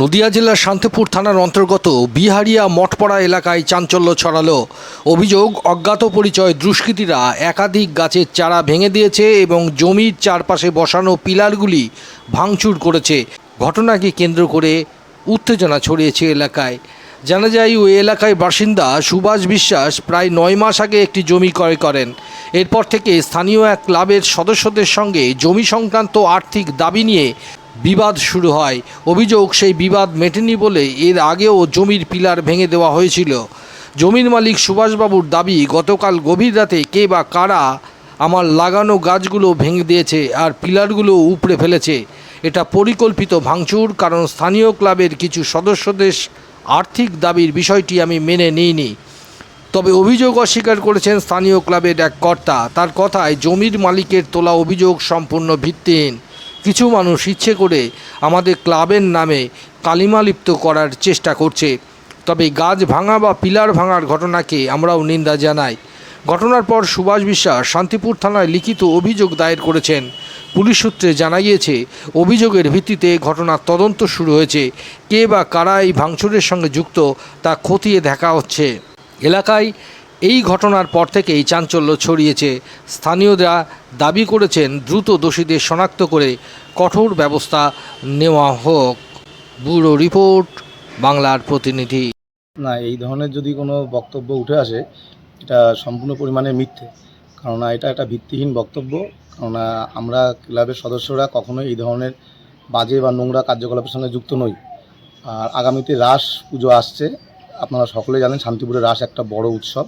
নদিয়া জেলার শান্তিপুর থানার অন্তর্গত বিহারিয়া মঠপাড়া এলাকায় চাঞ্চল্য ছড়ালো। অভিযোগ, অজ্ঞাত পরিচয় দুষ্কৃতীরা একাধিক গাছের চারা ভেঙে দিয়েছে এবং জমির চারপাশে বসানো পিলারগুলি ভাঙচুর করেছে। ঘটনাকে কেন্দ্র করে উত্তেজনা ছড়িয়েছে এলাকায়। জানা যায়, ওই এলাকায় বাসিন্দা সুভাষ বিশ্বাস প্রায় নয় মাস আগে একটি জমি ক্রয় করেন। এরপর থেকে স্থানীয় এক ক্লাবের সদস্যদের সঙ্গে জমি সংক্রান্ত আর্থিক দাবি নিয়ে বিবাদ শুরু হয়। অভিযোগ, সেই বিবাদ মেটেনি বলে এর আগেও জমির পিলার ভেঙে দেওয়া হয়েছিল। জমির মালিক সুভাষবাবুর দাবি, গতকাল গভীর রাতে কে বা কারা আমার লাগানো গাছগুলো ভেঙে দিয়েছে আর পিলারগুলো উপড়ে ফেলেছে। এটা পরিকল্পিত ভাঙচুর, কারণ স্থানীয় ক্লাবের কিছু সদস্যদের আর্থিক দাবির বিষয়টি আমি মেনে নিইনি। তবে অভিযোগ অস্বীকার করেছেন স্থানীয় ক্লাবের এক কর্তা। তার কথায় জমির মালিকের তোলা অভিযোগ সম্পূর্ণ ভিত্তিহীন। কিছু মানুষ ইচ্ছে করে আমাদের ক্লাবের নামে কালিমালিপ্ত করার চেষ্টা করছে। তবে গাছ ভাঙা বা পিলার ভাঙার ঘটনাকে আমরাও নিন্দা জানাই। ঘটনার পর সুভাষ বিশ্বাস শান্তিপুর থানায় লিখিত অভিযোগ দায়ের করেছেন। পুলিশ সূত্রে জানা গিয়েছে অভিযোগের ভিত্তিতে ঘটনার তদন্ত শুরু হয়েছে। কে বা কারা এই ভাঙচুরের সঙ্গে যুক্ত তা খতিয়ে দেখা হচ্ছে। এলাকায় এই ঘটনার পর থেকেই চাঞ্চল্য ছড়িয়েছে। স্থানীয়রা দাবি করেছেন দ্রুত দোষীদের শনাক্ত করে কঠোর ব্যবস্থা নেওয়া হোক। ব্যুরো রিপোর্ট, বাংলার প্রতিনিধি। না, এই ধরনের যদি কোনো বক্তব্য উঠে আসে, এটা সম্পূর্ণ পরিমাণে মিথ্যে। কেননা এটা একটা ভিত্তিহীন বক্তব্য। কেননা আমরা ক্লাবের সদস্যরা কখনোই এই ধরনের বাজে বা নোংরা কার্যকলাপের সঙ্গে যুক্ত নই। আর আগামীতে রাস পুজো আসছে আপনারা সকলে জানেন শান্তিপুরের রাস একটা বড় উৎসব।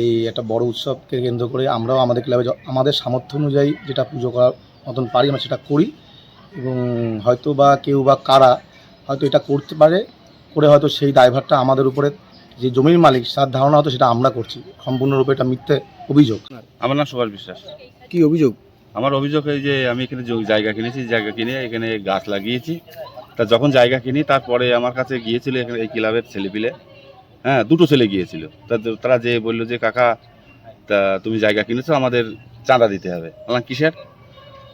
এই একটা বড় উৎসবকে কেন্দ্র করে আমরাও আমাদের ক্লাবে আমাদের সামর্থ্য অনুযায়ী যেটা পুজো করার মতন পারি আমরা সেটা করি। এবং হয়তো বা কেউ বা কারা হয়তো এটা করতে পারে করে হয়তো সেই দায়ভারটা আমাদের উপরে যে জমির মালিক তার ধারণা হতো সেটা আমরা করছি। সম্পূর্ণরূপে এটা মিথ্যে অভিযোগ। আমার নাম সুভাষ বিশ্বাস। কি অভিযোগ? আমার অভিযোগ এই যে আমি এখানে জায়গা কিনেছি জায়গা কিনে এখানে গাছ লাগিয়েছি। তা যখন জায়গা কিনি, তারপরে আমার কাছে গিয়েছিল এখানে এই ক্লাবের ছেলেপিলে। হ্যাঁ দুটো ছেলে গিয়েছিল। তা তারা যে বলল যে, কাকা, তা তুমি জায়গা কিনেছো, আমাদের চাঁদা দিতে হবে। বললাম, কিসের?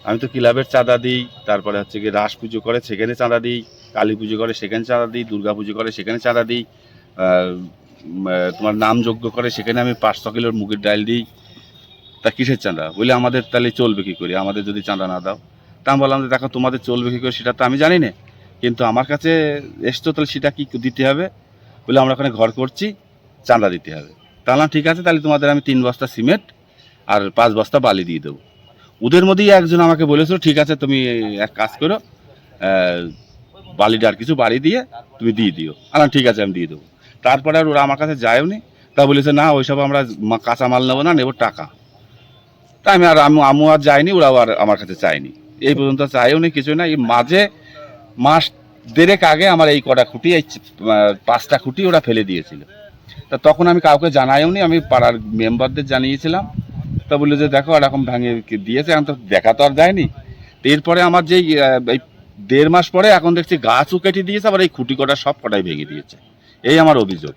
আমি তো ক্লাবের চাঁদা দিই, তারপরে হচ্ছে কি রাস পুজো করে, সেখানে চাঁদা দিই, কালী পুজো করে, সেখানে চাঁদা দিই, দুর্গা পুজো করে, সেখানে চাঁদা দিই তোমার নাম যজ্ঞ করে, সেখানে আমি পাঁচশো কিলোর মুগের ডাল দিই। তা কিসের চাঁদা? বলে আমাদের তাহলে চলবে কী করে? আমাদের যদি চাঁদা না দাও। তা আমি বললাম যে, দেখো, তোমাদের চলবে কী করে সেটা তো আমি জানি না। কিন্তু আমার কাছে এসছো তাহলে সেটা কি দিতে হবে? বলে আমরা ওখানে ঘর করছি, চাঁদা দিতে হবে। তাহলে ঠিক আছে, তাহলে তোমাদের আমি তিন বস্তা সিমেন্ট আর পাঁচ বস্তা বালি দিয়ে দেবো। ওদের মধ্যেই একজন আমাকে বলেছিল, ঠিক আছে, তুমি এক কাজ করো বালিটা আর কিছু বাড়ি দিয়ে তুমি দিয়ে দিও। আলাম ঠিক আছে, আমি দিয়ে দেবো। তারপরে আর ওরা আমার কাছে যায়ও নি। তা বলেছে, না, ওইসব আমরা কাঁচা মাল নেব না, নেব টাকা। তা আমি আর আমি আমু আর যাইনি ওরাও আর আমার কাছে চাইনি এই পর্যন্ত চাইও নি কিছু না এই মাঝে মাস দেড়েক আগে আমার এই কটা খুঁটি, এই পাঁচটা খুঁটি ওরা ফেলে দিয়েছিল। তা তখন আমি কাউকে জানাইওনি, আমি পাড়ার মেম্বারদের জানিয়েছিলাম। তা বলল যে, দেখো, এরকম ভাঙে দিয়েছে, এখন তো দেখা তো আর দেয়নি এরপরে আমার যেই এই দেড় মাস পরে এখন দেখছি গাছও কেটে দিয়েছে, আবার এই খুঁটি কটা সব কটাই ভেঙে দিয়েছে। এই আমার অভিযোগ।